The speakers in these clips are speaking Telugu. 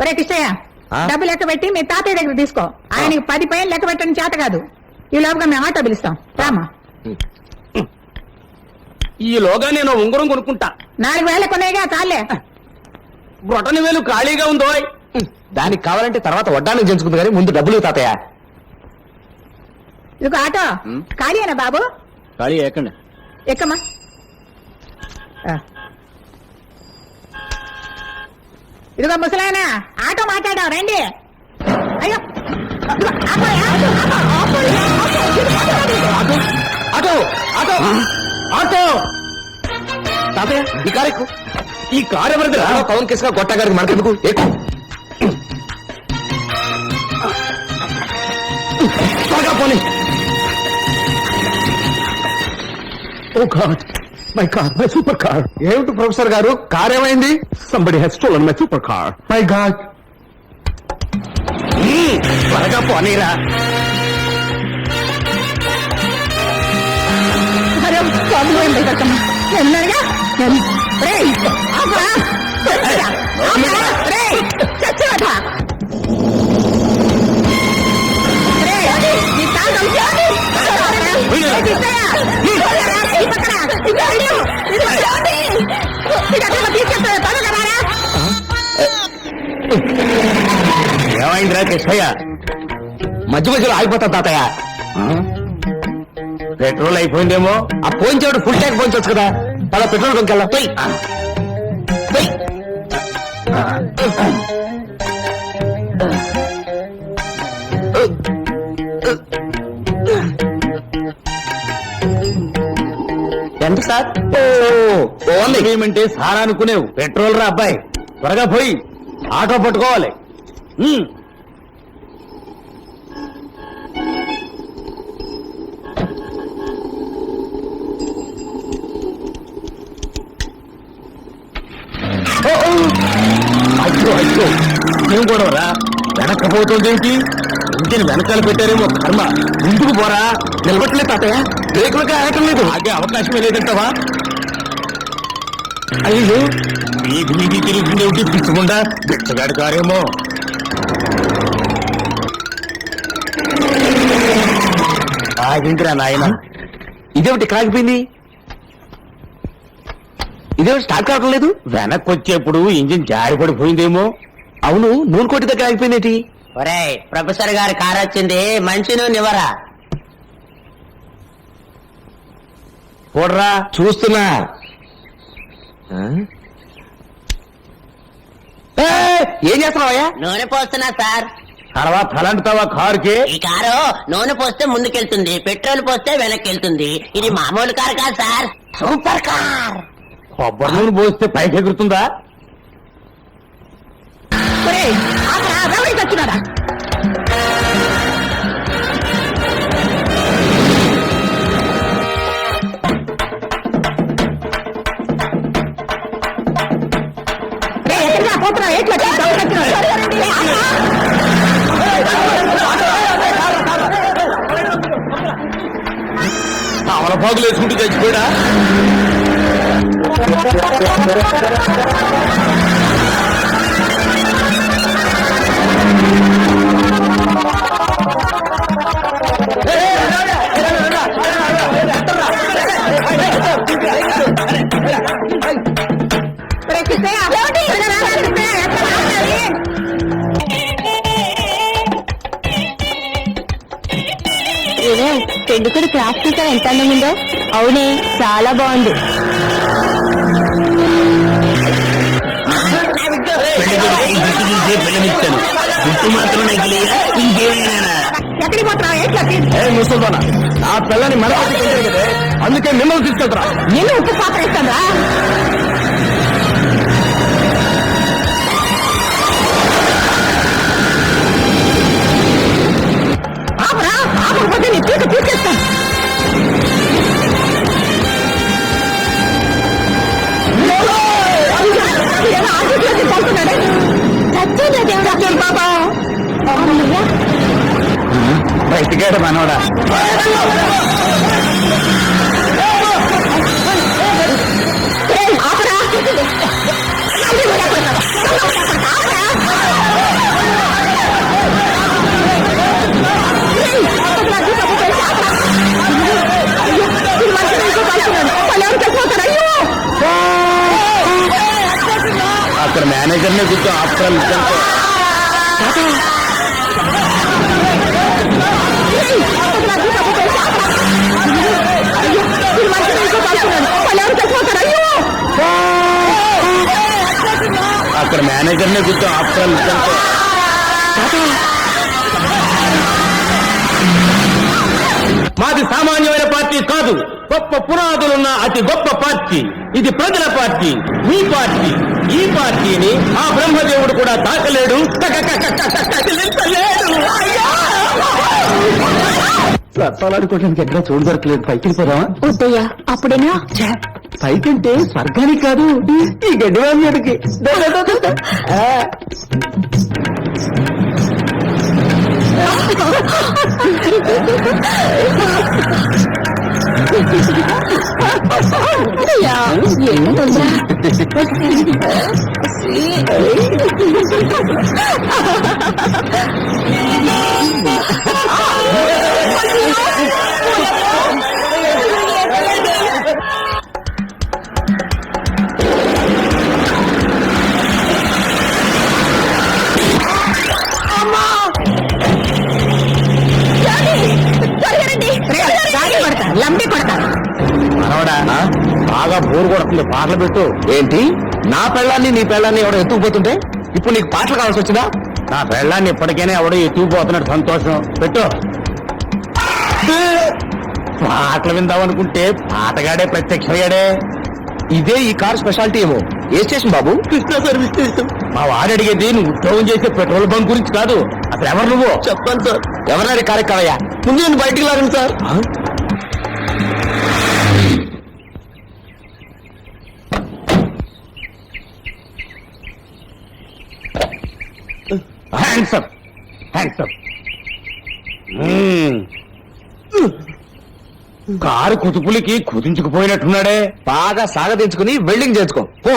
ఒరే కిష్టయ్య ఆ? డబ్బు లెక్క పెట్టి మీ తాతయ్య దగ్గర తీసుకో. ఆయనకి పది పైన లెక్క పెట్టడం చేత కాదు. ఈ లోపుగా మేము ఆటో పిలుస్తాం. రామా ఈలోగా నేను ఉంగరం కొనుక్కుంటా. నాలుగు వేల కొనేగా చాలే. బ్రొటని వేలు ఖాళీగా ఉందో? దానికి కావాలంటే తర్వాత వడ్డానికి చేయించుకుంది కానీ ముందు డబ్బులు తాతయ్య. ఇదిగో ఆటో. ఖాళీయేనా బాబు? ఖాళీ ఎక్కండి. ఎక్కమ్మా? ఆ. ఇదిగో ముసలాయన ఆటో మాట్లాడావు రండి. అయ్యో ఆటో, ఆటో, ఆటో, తాతయ్య ఈ కారు ఎక్కు. ఈ కారు ఎవరిది రామా పవన్ కేసుగా గొట్ట గారికి మనకెందుకు? ఎక్కు. త్వరగా పోనీ. ఓ God. My car my super car ఏమిటి ప్రొఫెసర్ గారు? కార్ ఏమైంది? Somebody he's stolen my super car my God త్వరగా పోనీరా అరే, ఏమైందిరా కృష్ణయ్య? మధ్య మధ్యలో ఆగిపోతా తాతయ్య. పెట్రోల్ అయిపోయిందేమో. ఆ పోయించేవాడు ఫుల్ ట్యాంక్ పోయించవచ్చు కదా. అలా పెట్రోల్ కొనుకెళ్ళా పోయి. పోయి. ఎంత సార్? ఓన్లీ ఏమంటే సార్ అనుకునేవు. పెట్రోల్ రా అబ్బాయి. త్వరగా పోయి ఆటో పట్టుకోవాలి. ఉమ్. అయ్యో అయ్యో. ఏం గొడవరా వెనక్కపోతుంది ఏంటి ఇంటిని వెనకాల పెట్టారేమో కర్మ. ముందుకు పోరా. నిలబట్టలేదు తాతయ్య. బ్రేకులకి ఆగటం లేదు. ఆగే అవకాశమే లేదంటావా? అయ్యో వీధి వీధి తిరుగుతుండేమిటి పిచ్చకుండా బిచ్చగాడి కారేమో. ఆగిందిరా నాయన. ఇదేమిటి కాగిపోయింది? ఇదేమిటి స్టార్ట్ కావటం లేదు? వెనక్కి వచ్చేప్పుడు ఇంజిన్ జారిపడిపోయిందేమో. అవును నూనె కొట్టి దగ్గర ఆగిపోయిందేటి? ఒరేయ్ ప్రొఫెసర్ గారి కార్ వచ్చింది మంచి నూనె ఇవ్వరా చూడరా చూస్తున్నా. ఆ? ఏయ్, ఏం చేస్తున్నావయ్యా? నూనె పోస్తున్నా సార్. తర్వాత తలంటుతావా కారుకి? ఈ కారు నూనె పోస్తే ముందుకెళ్తుంది పెట్రోల్ పోస్తే వెనక్కి వెళ్తుంది ఇది మామూలు కార్ కాదు సార్. Super car. కొబ్బరి నూనె పోస్తే పైకి ఎగురుతుందా ఒరేయ్, ఆపురా, రౌడీ చచ్చినాడా? పోతున్నా ఎట్లా దొంగ చచ్చినాడు. రేయ్, ఆపురా. అవలపాకులు వేసుకుంటూ పెళ్ళికొడు క్రాఫ్ట్ టీచర్ ఎంత అందముందో అవునే చాలా బాగుంది. ఎక్కడికి నా పిల్లని కదే. అందుకే మిమ్మల్ని తీసుకెళ్తారా నేను ఉప్పు పాత్ర ఇస్తాను అసలు బాబా బయటికాడు మనోడా మేనేజర్ నే కూర్చో ఆఫ్టర్ అక్కడ మేనేజర్ నే కూర్చో ఆఫ్టర్ మాది సామాన్యమైన పార్టీ కాదు. గొప్ప పునాదులున్న అతి గొప్ప పార్టీ. ఇది ప్రజల పార్టీ మీ పార్టీ. ఈ పార్టీని ఆ బ్రహ్మదేవుడు కూడా తాకలేడు! రత్తాలాడుకోవడానికి ఎక్కడ చోటు దొరకలేదు. పైకి వెళ్ళిపోదామా? వద్దయ్యా అప్పుడేనా? పైకంటే స్వర్గానికి కాదు. ఈ గడ్డి వాడికి అయ్యా ఏంటంటే లంబి బాగా బోరు కొడుతుంది. పాటలు పెట్టు. ఏంటి? నా పెళ్ళాన్ని నీ పెళ్ళాన్ని ఎవడో ఎత్తుకుపోతుంటే? ఇప్పుడు నీకు పాటలు కావాల్సి వచ్చిందా? నా పెళ్ళాన్ని ఇప్పటికైనా ఎవడో ఎత్తుకుపోతున్నాడు. సంతోషం. పెట్టు. పాటలు విందామనుకుంటే పాటగాడే ప్రత్యక్షయ్యాడే ఇదే ఈ కార్ స్పెషాలిటీ ఏమో. ఏ స్టేషన్ బాబు? Krishna service station. మా వాడు అడిగేది నువ్వు ఉద్యోగం చేసే పెట్రోల్ బంక్ గురించి కాదు. అసలు ఎవరు నువ్వు? చెప్పాను సార్. ఎవరినారి కార్యక్రమయ్యా? ముందు నేను బయటికి లాగండి sir. Hands up up car కుతుపులకి కుదించుకుపోయినట్టున్నాడే. బాగా సాగదించుకుని వెల్డింగ్ చేసుకో పో.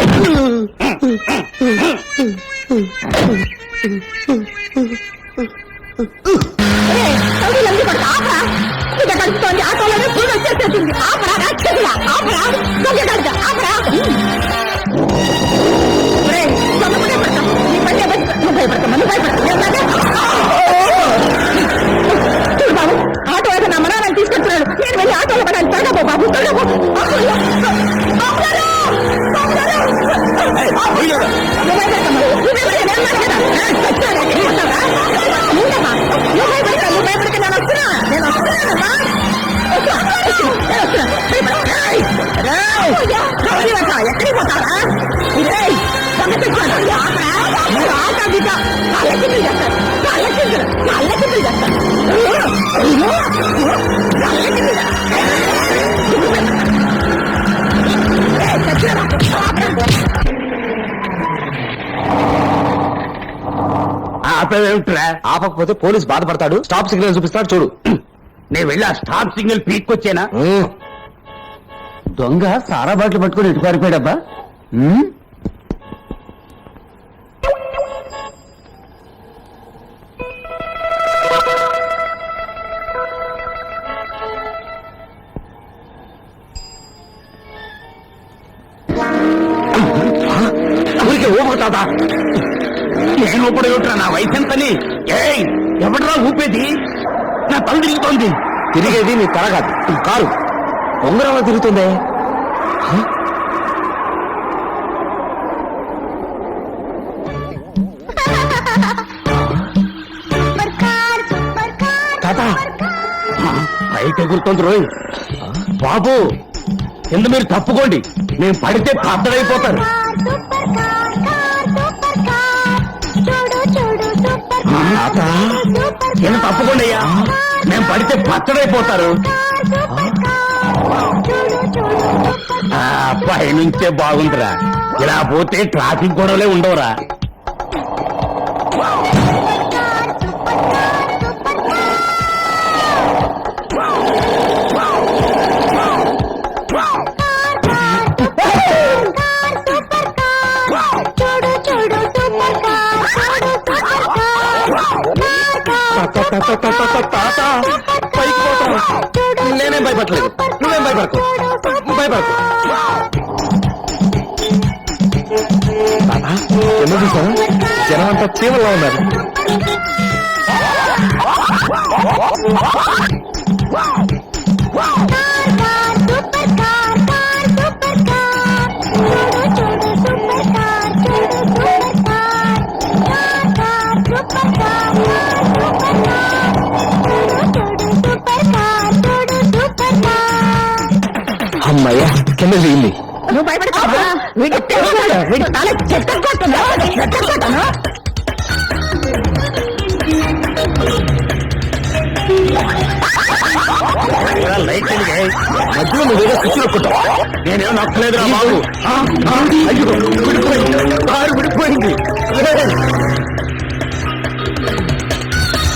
ఆపరా. ఆపేమిట్రా ఆపకపోతే పోలీస్ బాధపడతాడు స్టాప్ సిగ్నల్ చూపిస్తాడు చూడు. నేను వెళ్ళి ఆ స్టాప్ సిగ్నల్ పీక్కొచ్చానా? దొంగ సారా బాటిల్ పట్టుకుని ఇటు పారిపోయాడబ్బా? ఊరికే ఊపుతాదా ఇప్పుడు ఏమిట్రా నా వయసు ఎంతని ఏయ్ ఎవడరా ఊపేది? నా తల తిరుగుతోంది. తిరిగేది నీ తల కాదు కారు. ఉంగరం తిరుగుతుందే? తాత. పైకి ఎగురుతోంది రోయ్. బాబు కింద మీరు తప్పుకోండి? నేను పడితే పద్దడైపోతాను తాత నేను తప్పకుండా అయ్యా. నేను పడితే పచ్చడైపోతారు. ఆ, పైనుంచే బాగుందిరా. ఇలా పోతే ట్రాఫిక్ గొడవలే ఉండవురా. పైకి పోతావా నేనేం భయపడలేదు నువ్వేం భయపడకు. భయపడకు. తాత ఎందుకు చూసారా జనం అంతా చీమల్లో ఉన్నారు. అమ్మయ్య కింద దిగింది. నువ్వు భయపడతావా వీడి తెలుసు వీడి తల చెత్త కొట్టను చెత్త కొట్టను లైట్ మధ్యలో నువ్వేదో స్విచ్ నొక్కుంటావు నేనేం నొక్కలేదురా బాబు. ఆ, ఆ, అయ్యో విడిపోయింది. కారు విడిపోయింది.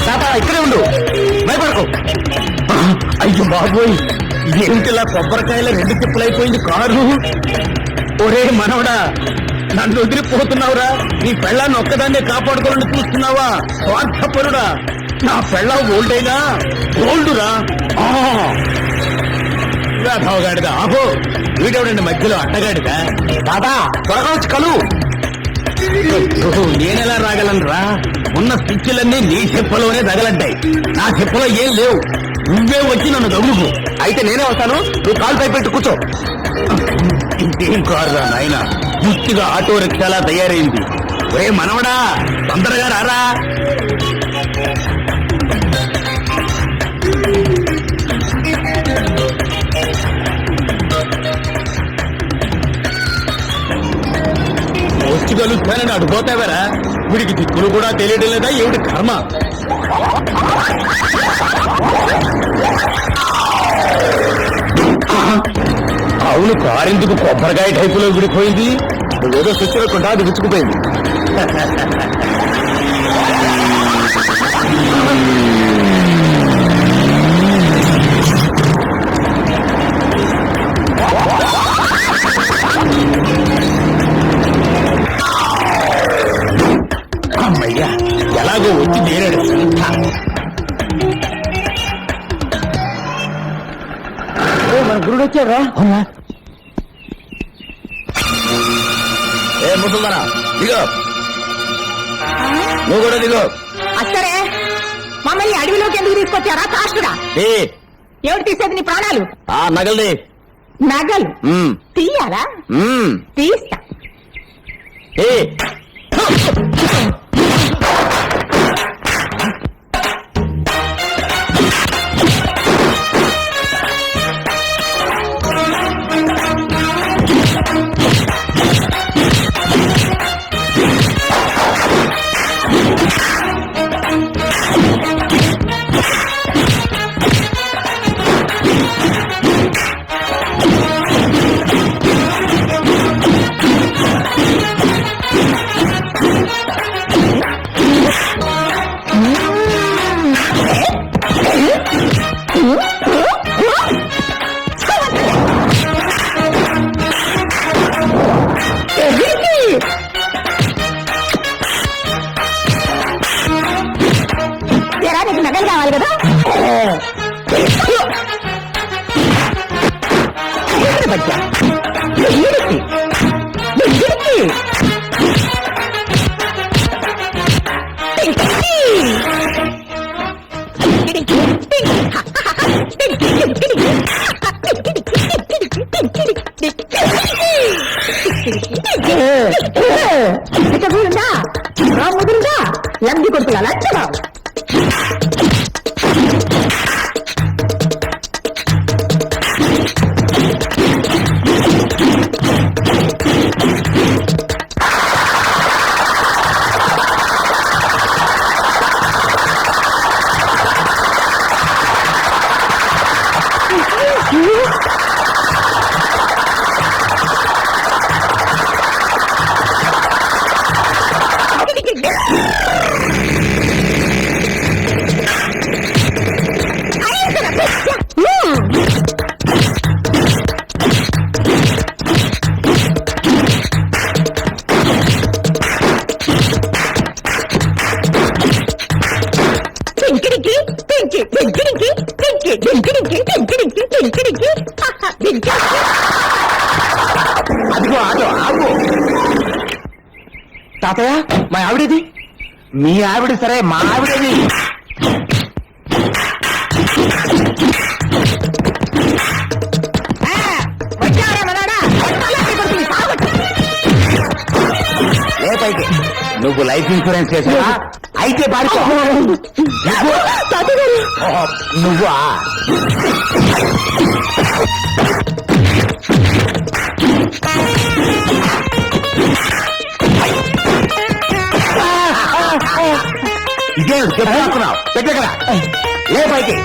తాత ఇక్కడే ఉండు. భయపడకు. అయ్యో బాబోయ్. ఇంటిలా కొబ్బరికాయల రెండు తిప్పులు అయిపోయింది కారు. ఒరే మనవడా నన్ను వదిలిపోతున్నావురా. నీ పెళ్ళాన్ని ఒక్కదాన్నే కాపాడుకోవాలని చూస్తున్నావా? స్వార్థపరుడా. నా పెళ్ళం ఓల్డేగా ఓల్డురా. రాఘవగాడిదా ఆహో వీడెవడండి మధ్యలో అడ్డగాడిదా దాదా త్వరగా కలు. నేనెలా రాగలనురా? ఉన్న స్విచ్లన్నీ నీ చెప్పులోనే తగలడ్డాయి. నా చెప్పులో ఏం లేవు. నువ్వే వచ్చి నన్ను తగులుకో. అయితే నేనే వస్తాను. నువ్వు కాలు పై పెట్టి కూర్చో. ఇంకేం కారురా నాయన పూర్తిగా ఆటో రిక్షాలా తయారైంది. ఒరే మనవడా తొందరగా రారా. వచ్చి కలుస్తానని అడిపోతావరా వీడికి దిక్కులు కూడా తెలియడం లేదా? ఏమిటి కర్మ? అవును కారెందుకు కొబ్బరికాయ టైపులో విడిపోయింది? నువ్వేదో స్విచ్ లేకుండా అది విచ్చుకుపోయింది. అమ్మయ్యా ఎలాగో వచ్చి నేరాడు. మన గురుడు వచ్చారా అవునా? ఏ ముసల్దానా దిగో. నువ్వు కూడా దిగో. అచ్చరే మమ్మల్ని అడవిలోకి ఎందుకు తీసుకొచ్చారా? కాష్టుడా ఏ. ఎవరు తీసేది నీ ప్రాణాలు? ఆ నగల్ది నగలు? మ్మ్. తీయాలా? మ్మ్. తీస్తా. ఏ. la la la la. తాతయ్య మా ఆవిడేది? మీ ఆవిడ సరే మా ఆవిడేది. ఏ పైకి? నువ్వు లైఫ్ ఇన్సూరెన్స్ చేసావా? అయితే పారిపో. ఓహో, నువ్వా? చెప్పుకున్నావు పెట్టగల ఏ పైకి?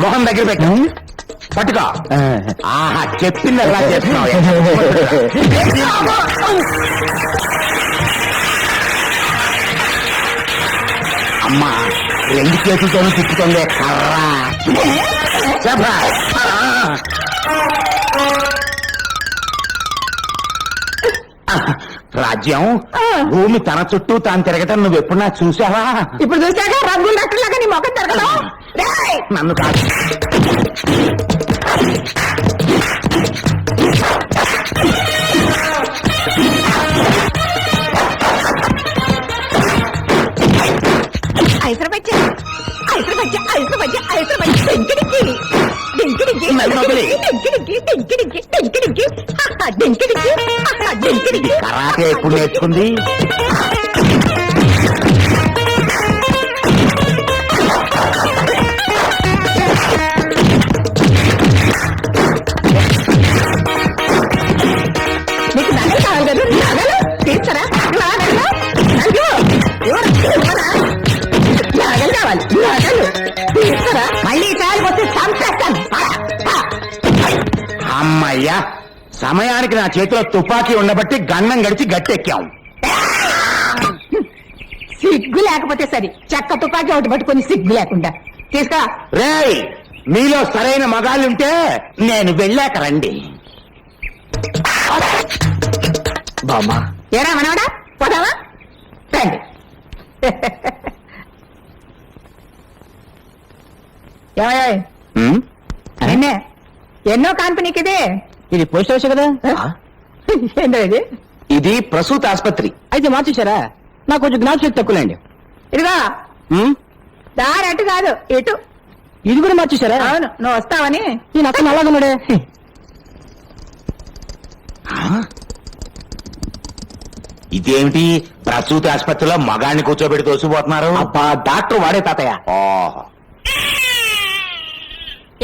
మొహం దగ్గర పెట్టు. పట్టుకో. ఆహా చెప్పింది ఎలా చేస్తున్నావు అమ్మా రెండు చేతులతోనూ తిప్పుతుంది. కర్రా. చెప్పరా. రాజ్యం? భూమి తన చుట్టూ తాను తిరగటం నువ్వు ఎప్పుడన్నా చూసావా? ఇప్పుడు చూసాక రంగులు రట్టులాగా నీ మొఖం తిరగడం! నన్ను కాదు. ఐసర బజ్జ ఐసర బజ్జ ఐసర కరాటే ఎప్పుడు నేర్చుకుంది సమయానికి నా చేతిలో తుపాకీ ఉండబట్టి గన్నం గడిచి గట్టెక్కాం. సిగ్గు లేకపోతే సరి చెక్క తుపాకీ ఒకటి పట్టుకొని సిగ్గు లేకుండా. తీసుకో రేయ్ మీలో సరైన మగాళ్ళుంటే నేను వెళ్ళాక రండి. బామ్మా. ఏరా మనవడా? పోదావా రండి. ఏమయ్య ఉమ్, నిన్నే. ఎన్నో కంపెనీకి ఇది ఇది పోస్ట్ హౌస్ కదా? ఏంటో ఇది ఇది ప్రసూత ఆసుపత్రి. అయితే మార్చేశారా? నాకు కొంచెం జ్ఞాపశక్తి తక్కువలేండి. ఇదిగో. దారి అటు కాదు ఇటు. ఇది కూడా మార్చేశారా? అవును నువ్వు వస్తావని. ఈ నక్క నల్లగున్నాడే ఇదేమిటి? ప్రసూతి ఆసుపత్రిలో మగాన్ని కూర్చోబెట్టి తోసిపోతున్నారు. అబ్బా డాక్టర్ వాడే తాతయ్య.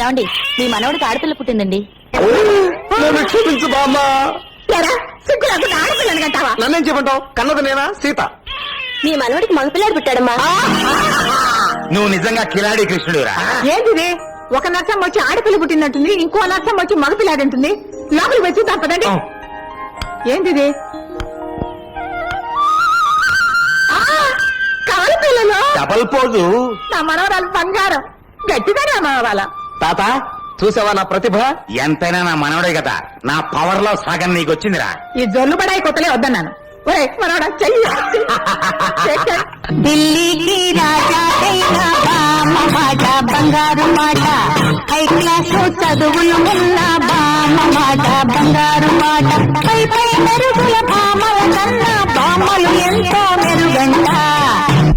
ఏమండి మీ మనవడికి ఆడపిల్ల పుట్టిందండి. నన్ను క్షమించు బామ్మా. ఎరా సిగ్గు లేకుండా ఆడపిల్లని కంటావా నన్నేం చెప్పంటావు కన్నది నేనా? సీత. మీ మనవడికి మగపిల్లాడు పుట్టాడమ్మా. నువ్వు నిజంగా కిలాడి కృష్ణుడురా ఏంటిది? ఒక నర్సం వచ్చి ఆడపిల్ల పుట్టినట్టుంది ఇంకో నర్సం వచ్చి మగపిల్లాడు ఉంటుంది లోపలికి వచ్చి తప్పదండి ఏంటిది? ఆ, కాలు పిల్లలు. Double pose. నా మనవరాలు బంగారం. గట్టిగానే మనవరాల తాత చూసావా నా ప్రతిభ? ఎంతైనా నా మనవడే కదా. నా పవర్లో సగం నీకు వచ్చిందిరా ఈ జొల్లు బడాయి కొత్తలే వద్దన్నాను. ఒరే మనవడా చెయ్యి. ఢిల్లీకి రాజా మాట బంగారు మాట హై క్లాస్ చదువులు ఉన్న బామ్మ మాట బంగారు మాట పై పై మెరుగుల భామల కన్నా బామ్మలు ఎంతో మెరుగంట.